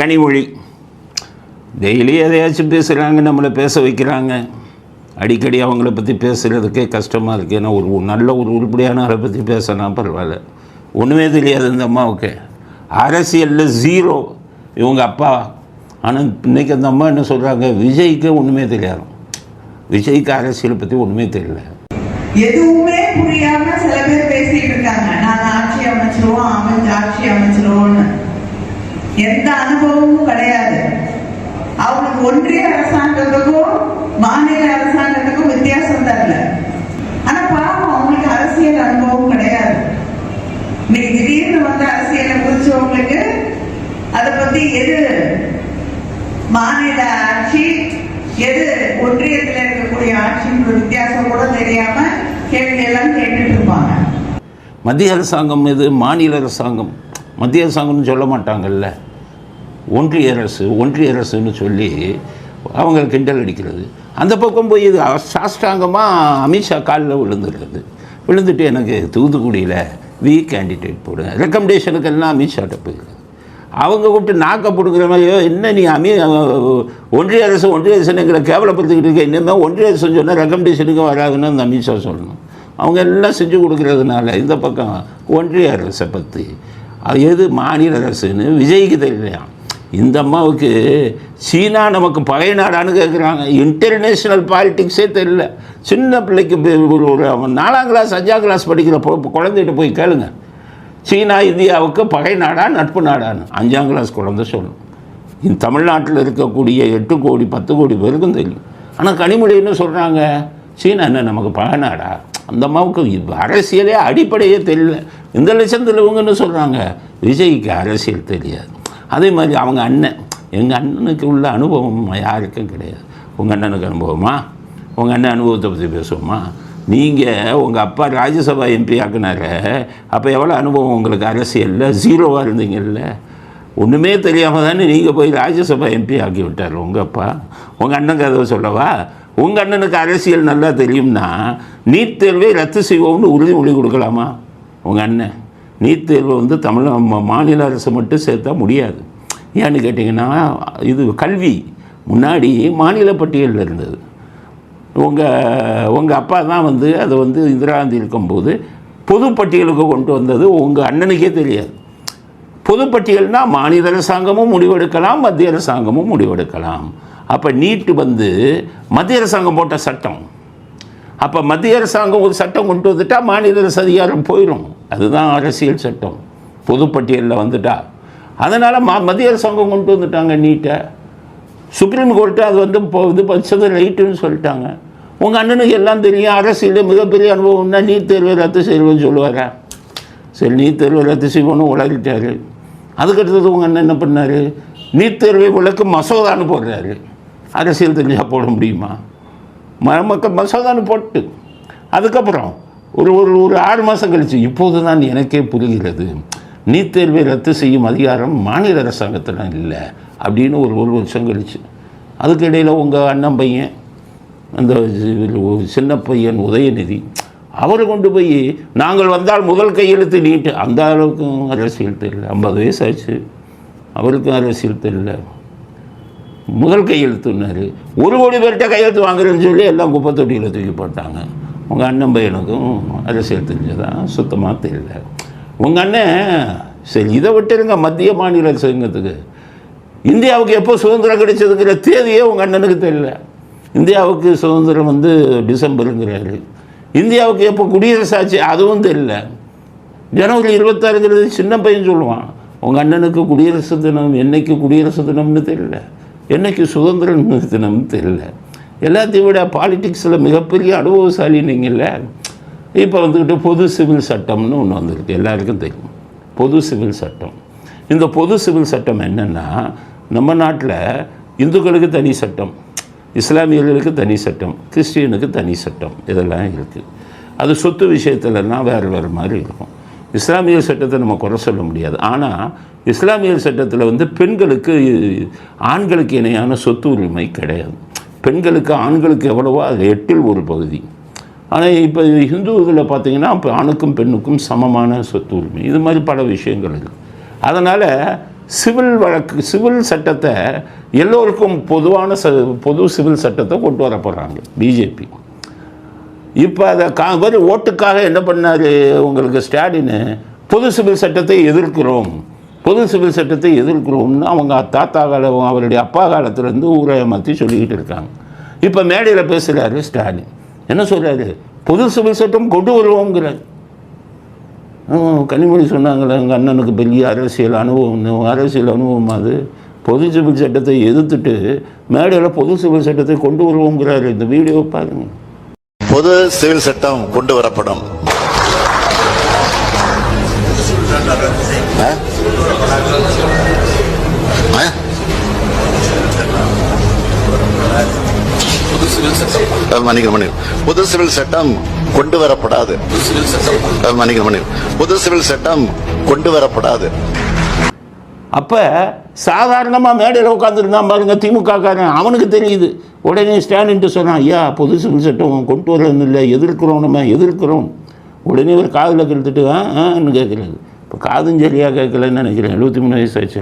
Kanimozhi. Daily எதையாச்சும் பேசுகிறாங்க நம்மளை பேச வைக்கிறாங்க. அடிக்கடி அவங்கள பற்றி பேசுகிறதுக்கே கஷ்டமாக இருக்குது ஏன்னா ஒரு நல்ல ஒரு உருப்படியான ஆளை பற்றி பேசினா பரவாயில்ல. ஒன்றுமே தெரியாது இந்த அம்மாவுக்கு. அரசியலில் ஜீரோ இவங்க அப்பா. ஆனால் இன்னைக்கு அந்த அம்மா என்ன சொல்கிறாங்க விஜய்க்கு ஒன்றுமே தெரியாது. விஜய்க்கு அரசியலை பற்றி ஒன்றுமே தெரியல. எதுவுமே புரியாம சில பேர் பேசிட்டு இருக்காங்க. நாங்க ஆட்சி அமைச்சிருவோம் அமைச்சு ஆட்சி அமைச்சிருவோம்னு. எந்த அனுபவமும் கிடையாது. அவங்களுக்கு ஒன்றிய அரசாங்கத்துக்கும் மாநில அரசாங்கத்துக்கும் வித்தியாசம் தரல ஆனா பாவம் அவங்களுக்கு அரசியல் அனுபவம் கிடையாது. இன்னைக்கு திடீர்னு வந்து அரசியலை குறிச்சவங்களுக்கு அதை பத்தி எது மாநில ஆட்சி எது ஒன்றியத்தில் இருக்கக்கூடிய ஆட்சின்ற வித்தியாசம் கூட தெரியாம கேள்வி எல்லாம் கேட்டுட்டு இருப்பாங்க. மத்திய அரசாங்கம் இது மாநில அரசாங்கம். மத்திய அரசாங்கம்னு சொல்ல மாட்டாங்கல்ல. ஒன்றிய அரசு ஒன்றிய அரசுன்னு சொல்லி அவங்க கிண்டல் அடிக்கிறது. அந்த பக்கம் போய் இது சாஷ்டாங்கமாக அமித்ஷா காலில் விழுந்துடுறது. விழுந்துட்டு எனக்கு தூத்துக்குடியில் வி கேண்டிடேட் போடுங்க ரெக்கமெண்டேஷனுக்கெல்லாம் அமித்ஷாட்ட போயிடுது அவங்க கூப்பிட்டு நாக்க பிடுக்கிற மாதிரியோ என்ன நீ அமி ஒன்றிய அரசு ஒன்றிய அரசு எங்களை கேவலப்படுத்திக்கிட்டு இருக்க இனிமேல் ஒன்றிய அரசு சொன்னால் ரெக்கமெண்டேஷனுக்கு வராதுன்னு அந்த அமித்ஷா சொல்லணும். அவங்க எல்லாம் செஞ்சு கொடுக்கறதுனால இந்த பக்கம் ஒன்றிய அரசை பற்றி அது எது? மாநில அரசுன்னு விஜய்க்கு தெரியலையா? இந்த அம்மாவுக்கு சீனா நமக்கு பகை நாடான்னு கேட்குறாங்க இன்டர்நேஷ்னல் பாலிட்டிக்ஸே தெரியல. சின்ன பிள்ளைக்கு ஒரு ஒரு அவன் நாலாம் கிளாஸ் அஞ்சாம் கிளாஸ் படிக்கிற குழந்தைகிட்ட போய் கேளுங்க. சீனா இந்தியாவுக்கு பகை நாடா நட்பு நாடான்னு. அஞ்சாம் கிளாஸ் குழந்தை சொல்லணும் இந்த தமிழ்நாட்டில் இருக்கக்கூடிய எட்டு கோடி பத்து கோடி பேருக்கும் தெரியும். ஆனால் கனிமொழி என்ன சொல்கிறாங்க சீனா என்ன நமக்கு பகை நாடா? அந்த அம்மாவுக்கு அரசியலே அடிப்படையே தெரியல. இந்த லட்சத்தில் இவங்கன்னு சொல்கிறாங்க விஜய்க்கு அரசியல் தெரியாது. அதே மாதிரி அவங்க அண்ணன் எங்கள் அண்ணனுக்கு உள்ள அனுபவம் யாருக்கும் கிடையாது. உங்கள் அண்ணனுக்கு அனுபவமா? உங்கள் அண்ணன் அனுபவத்தை பற்றி பேசுவோமா? நீங்கள் உங்கள் அப்பா ராஜ்யசபா எம்பி ஆக்குனார. அப்போ எவ்வளோ அனுபவம் உங்களுக்கு அரசியலில்? ஜீரோவாக இருந்தீங்கல்ல. ஒன்றுமே தெரியாமல் தானே நீங்கள் போய் ராஜ்யசபா எம்பி ஆக்கி விட்டார் உங்கள் அப்பா. உங்கள் அண்ணன் கதவை சொல்லவா? உங்கள் அண்ணனுக்கு அரசியல் நல்லா தெரியும்னா நீட் தேர்வை ரத்து செய்வோம்னு உறுதிமொழி கொடுக்கலாமா? உங்கள் அண்ணன். நீட் தேர்வை வந்து தமிழ் ம- மாநில அரசு மட்டும் சேர்த்தா முடியாது. ஏன்னு கேட்டிங்கன்னா இது கல்வி. முன்னாடி மாநில பட்டியலில் இருந்தது. உங்கள் உங்கள் அப்பா தான் வந்து அதை வந்து இந்திரா காந்தி இருக்கும்போது பொதுப்பட்டியலுக்கு கொண்டு வந்தது உங்கள் அண்ணனுக்கே தெரியாது. பொதுப்பட்டியல்னால் மாநில அரசாங்கமும் முடிவெடுக்கலாம் மத்திய அரசாங்கமும் முடிவெடுக்கலாம். அப்போ நீட்டு வந்து மத்திய அரசாங்கம் போட்ட சட்டம். அப்போ மத்திய அரசாங்கம் ஒரு சட்டம் கொண்டு வந்துட்டால் மாநில அரசு அதிகாரம் போயிடும் அதுதான் அரசியல் சட்டம். பொதுப்பட்டியலில் வந்துட்டா. அதனால் மா மத்திய அரசாங்கம் கொண்டு வந்துட்டாங்க நீட்டை. சுப்ரீம் கோர்ட்டு அது வந்து இப்போ இது பச்சது ரைட்டுன்னு சொல்லிட்டாங்க. உங்கள் அண்ணனுக்கு எல்லாம் தெரியும் அரசியலில் மிகப்பெரிய அனுபவம்னா நீட் தேர்வை ரத்து செய்வேன்னு சொல்லுவார்? சரி நீட் தேர்வை ரத்து செய்வோன்னு உலகிட்டார். அதுக்கடுத்தது உங்கள் அண்ணன் என்ன பண்ணார்? நீட் தேர்வை விளக்கு மசோதான்னு போடுறாரு. அரசியல் தெரிஞ்சால் போட முடியுமா? ம மக்கள் மசோதான்னு போட்டு. அதுக்கப்புறம் ஒரு ஒரு ஒரு ஆறு மாதம் கழிச்சு இப்போது தான் எனக்கே புரிகிறது. நீட் தேர்வை ரத்து செய்யும் அதிகாரம் மாநில அரசாங்கத்தில் இல்லை அப்படின்னு ஒரு ஒரு வருஷம் கழிச்சு. அதுக்கு இடையில் உங்கள் அண்ணன் பையன் அந்த சின்ன பையன் உதயநிதி அவரை கொண்டு போய் நாங்கள் வந்தால் முதல் கையெழுத்து நீட்டு. அந்த அளவுக்கும் அரசியல் தெரியல. ஐம்பது வயசாச்சு அவருக்கும் அரசியல் தெரியல. முதல் கையெழுத்துனார் ஒரு கோடி பேர்கிட்ட கையெழுத்து வாங்குறேன்னு சொல்லி எல்லாம் குப்பை தொட்டியில் தூக்கி போட்டாங்க. உங்கள் அண்ணன் பையனுக்கும் அரசியல் தெரிஞ்சதான் சுத்தமாக தெரியல. உங்கள் அண்ணன் சரி இதை விட்டுருங்க மத்திய மாநில சங்கத்துக்கு இந்தியாவுக்கு எப்போ சுதந்திரம் கிடைச்சதுங்கிற தேதியே உங்கள் அண்ணனுக்கு தெரியல. இந்தியாவுக்கு சுதந்திரம் வந்து டிசம்பருங்கிறாரு. இந்தியாவுக்கு எப்போ குடியரசு ஆச்சு அதுவும் தெரியல. ஜனவரி இருபத்தாறுங்கிறது சின்ன பையன் சொல்லுவான். உங்கள் அண்ணனுக்கு குடியரசு தினம் என்றைக்கு குடியரசு தினம்னு தெரியல. என்னைக்கு சுதந்திரம் தினம்னு தெரியல. எல்லாத்தையும் விட பாலிடிக்ஸில் மிகப்பெரிய அனுபவசாலி நீங்கள்ல இப்போ வந்துக்கிட்டு பொது சிவில் சட்டம்னு ஒன்று வந்திருக்கு. எல்லாருக்கும் தெரியும். பொது சிவில் சட்டம். இந்த பொது சிவில் சட்டம் என்னென்னா நம்ம நாட்டில் இந்துக்களுக்கு தனி சட்டம் இஸ்லாமியர்களுக்கு தனி சட்டம் கிறிஸ்டியனுக்கு தனி சட்டம் இதெல்லாம் இருக்குது அது சொத்து விஷயத்துலலாம் வேறு வேறு மாதிரி இருக்கும். இஸ்லாமிய சட்டத்தை நம்ம குறை சொல்ல முடியாது. ஆனால் இஸ்லாமிய சட்டத்தில் வந்து பெண்களுக்கு ஆண்களுக்கு இணையான சொத்து உரிமை கிடையாது. பெண்களுக்கு ஆண்களுக்கு எவ்வளவோ அது எட்டில் ஒரு பகுதி. ஆனால் இப்போ ஹிந்து இதில் பார்த்தீங்கன்னா இப்போ ஆணுக்கும் பெண்ணுக்கும் சமமான சொத்து உரிமை. இது மாதிரி பல விஷயங்கள் இருக்குது அதனால் சிவில் வழக்கு சிவில் சட்டத்தை எல்லோருக்கும் பொதுவான ச பொது சிவில் சட்டத்தை கொண்டு வர போகிறாங்க பிஜேபி. இப்போ அதை கா வரி ஓட்டுக்காக என்ன பண்ணார் உங்களுக்கு ஸ்டாலின்? பொது சிவில் சட்டத்தை எதிர்க்கிறோம். பொது சிவில் சட்டத்தை எதிர்க்கிறோம்னு அவங்க தாத்தா காலம் அவருடைய அப்பா காலத்துலேருந்து ஊரை மாற்றி சொல்லிக்கிட்டு இருக்காங்க. இப்போ மேடையில் பேசுகிறாரு ஸ்டாலின். என்ன சொல்கிறாரு பொது சிவில் சட்டம் கொண்டு வருவோங்கிறார் கனிமொழி சொன்னாங்களே எங்கள் அண்ணனுக்கு பெரிய அரசியல் அனுபவம் அரசியல் அனுபவம் அது. பொது சிவில் சட்டத்தை எதிர்த்துட்டு மேடையில் பொது சிவில் சட்டத்தை கொண்டு வருவோங்கிறாரு இந்த வீடியோ பாருங்கள் பொது சிவில் சட்டம் கொண்டு வரப்படும். மன்னிக்கணும், மன்னிக்கணும். புது சிவில் சட்டம். கொண்டு வரப்படாது. புது சிவில் சட்டம் கொண்டு வரப்படாது. அப்போ சாதாரணமாக மேடையில் உட்காந்துருந்தான் பாருங்க திமுகக்காரன் அவனுக்கு தெரியுது. உடனே ஸ்டாலின்ட்டு சொன்னான் ஐயா பொது சிவில் சட்டம் கொண்டு வரலன்னு இல்லை. எதிர்க்கிறோம் நம்ம எதிர்க்கிறோம். உடனே ஒரு காதில் கெடுத்துட்டு ஆ ஆன்னு கேட்குறாரு இப்போ காதும் சரியாக கேட்கலன்னு நினைக்கிறேன். எழுபத்தி மூணு வயசு ஆச்சு